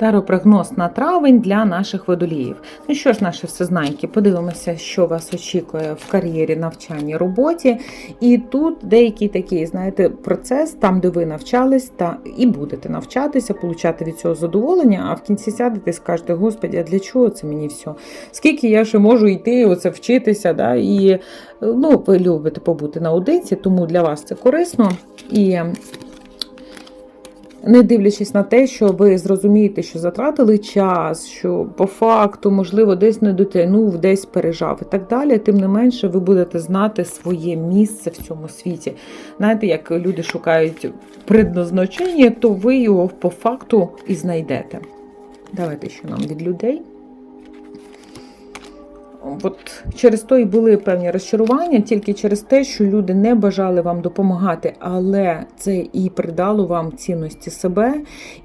Таропрогноз на травень для наших водоліїв. Ну що ж, наші всезнайки, подивимося, що вас очікує в кар'єрі, навчанні, роботі. І тут деякий такий, знаєте, процес, там, де ви навчались, та і будете навчатися, получати від цього задоволення, а в кінці сядете і скажете, Господи, а для чого це мені все? Скільки я ще можу йти, оце вчитися? Да? І ну, ви любите побути наодинці, тому для вас це корисно. І не дивлячись на те, що ви зрозумієте, що затратили час, що по факту, можливо, десь не дотягнув, десь пережав і так далі, тим не менше, ви будете знати своє місце в цьому світі. Знаєте, як люди шукають предназначення, то ви його по факту і знайдете. Давайте що нам від людей. От через то і були певні розчарування, тільки через те, що люди не бажали вам допомагати, але це і придало вам цінності себе,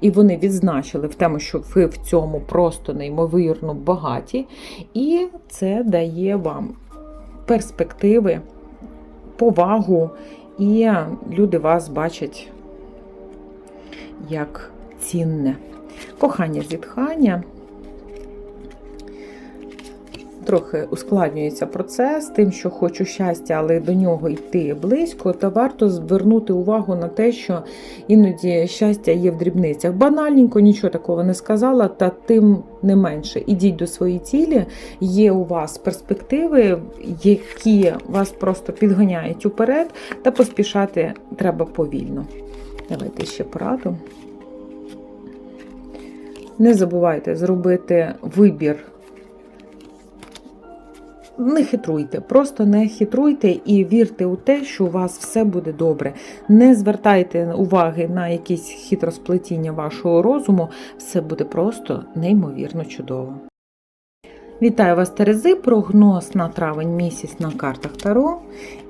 і вони відзначили в тому, що ви в цьому просто неймовірно багаті, і це дає вам перспективи, повагу, і люди вас бачать як цінне. Кохання, зітхання трохи ускладнюється процес тим, що хочу щастя, але до нього йти близько, то варто звернути увагу на те, що іноді щастя є в дрібницях. Банальненько нічого такого не сказала, та тим не менше. Ідіть до своєї цілі, є у вас перспективи, які вас просто підганяють уперед, та поспішати треба повільно. Давайте ще пораду. Не забувайте зробити вибір не хитруйте, просто не хитруйте і вірте у те, що у вас все буде добре. Не звертайте уваги на якісь хитросплетіння вашого розуму, все буде просто неймовірно чудово. Вітаю вас, Терези! Прогноз на травень місяць на картах Таро.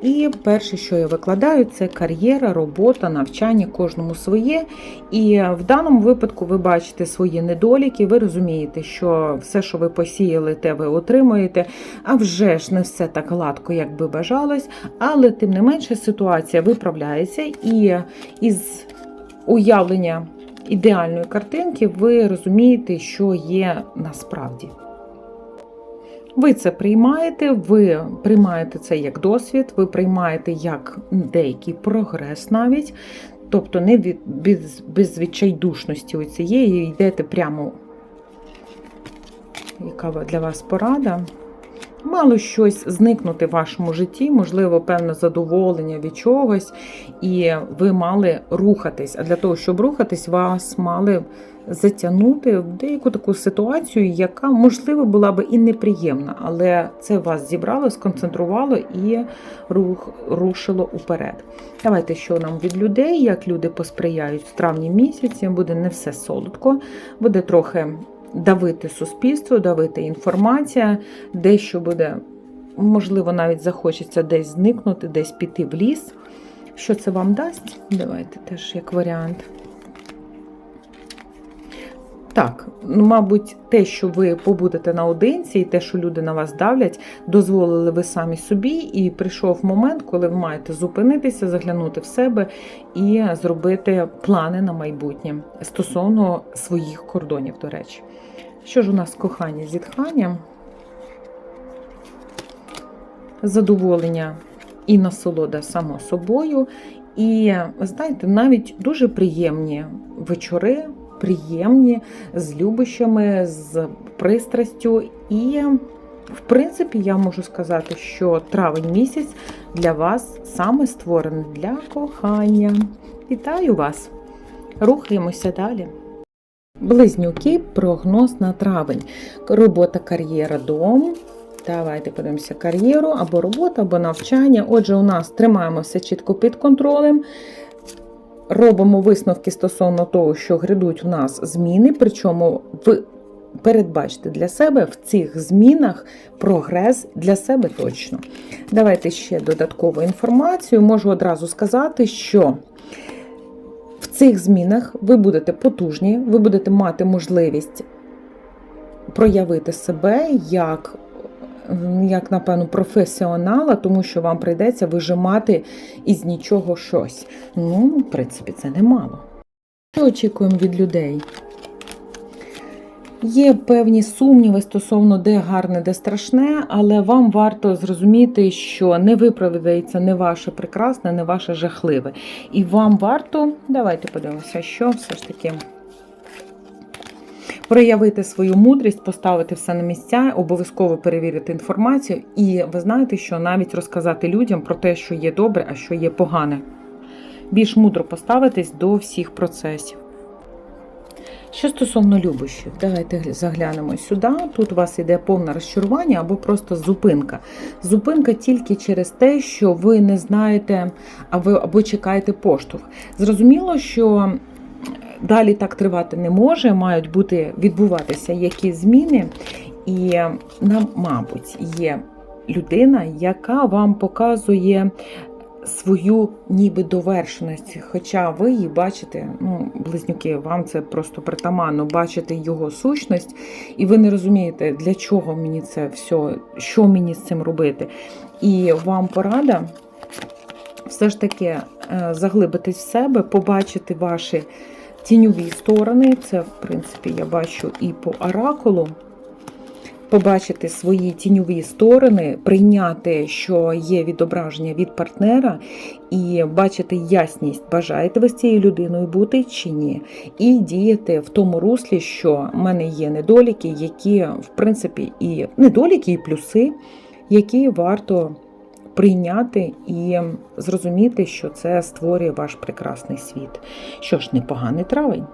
І перше, що я викладаю, це кар'єра, робота, навчання, кожному своє. І в даному випадку ви бачите свої недоліки, ви розумієте, що все, що ви посіяли, те ви отримуєте. А вже ж не все так гладко, як би бажалось, але тим не менше ситуація виправляється, і із уявлення ідеальної картинки ви розумієте, що є насправді. Ви це приймаєте, ви приймаєте це як досвід, ви приймаєте як деякий прогрес навіть. Тобто не від, без, без відчайдушності цієї йдете прямо, яка для вас порада. Мало щось зникнути в вашому житті, можливо, певне задоволення від чогось, і ви мали рухатись. А для того, щоб рухатись, вас мали затягнути в деяку таку ситуацію, яка, можливо, була би і неприємна, але це вас зібрало, сконцентрувало і рух, рушило уперед. Давайте, що нам від людей, як люди посприяють в травні місяці, буде не все солодко, буде трохи давити суспільство, давити інформація, дещо буде, можливо, навіть захочеться десь зникнути, десь піти в ліс. Що це вам дасть? Давайте теж як варіант. Так, ну, мабуть, те, що ви побудете наодинці, і те, що люди на вас давлять, дозволили ви самі собі, і прийшов момент, коли ви маєте зупинитися, заглянути в себе і зробити плани на майбутнє стосовно своїх кордонів, до речі. Що ж у нас кохання зітхання? Задоволення і насолода само собою. І, знаєте, навіть дуже приємні вечори приємні, з любощами, з пристрастю. І, в принципі, я можу сказати, що травень місяць для вас саме створений для кохання. Вітаю вас! Рухаємося далі. Близнюки, прогноз на травень. Робота, кар'єра, дом. Давайте подивимося кар'єру або робота, або навчання. Отже, у нас тримаємо все чітко під контролем робимо висновки стосовно того, що грядуть в нас зміни, причому ви передбачте для себе в цих змінах прогрес для себе точно. Давайте ще додаткову інформацію. Можу одразу сказати, що в цих змінах ви будете потужні, ви будете мати можливість проявити себе як як, напевно, професіонала, тому що вам прийдеться вижимати із нічого щось. Ну, в принципі, це немало. Що очікуємо від людей? Є певні сумніви стосовно де гарне, де страшне, але вам варто зрозуміти, що не виправдається не ваше прекрасне, не ваше жахливе. І вам варто, давайте подивимося, що все ж таки. Проявити свою мудрість, поставити все на місця, обов'язково перевірити інформацію, і ви знаєте, що навіть розказати людям про те, що є добре, а що є погане. Більш мудро поставитись до всіх процесів. Що стосовно любощів, давайте заглянемо сюди. Тут у вас йде повне розчарування або просто зупинка. Зупинка тільки через те, що ви не знаєте, або чекаєте поштовх. Зрозуміло, що далі так тривати не може, мають бути відбуватися якісь зміни, і нам, мабуть, є людина, яка вам показує свою ніби довершеність. Хоча ви її бачите, ну, близнюки, вам це просто притаманно, бачите його сущність, і ви не розумієте, для чого мені це все, що мені з цим робити. І вам порада все ж таки е, заглибитись в себе, побачити ваші тіньові сторони. Це, в принципі, я бачу і по оракулу. Побачити свої тіньові сторони, прийняти, що є відображення від партнера, і бачити ясність, бажаєте ви з цією людиною бути чи ні, і діяти в тому руслі, що в мене є недоліки, які, в принципі, і недоліки, і плюси, які варто прийняти і зрозуміти, що це створює ваш прекрасний світ. Що ж, непоганий травень.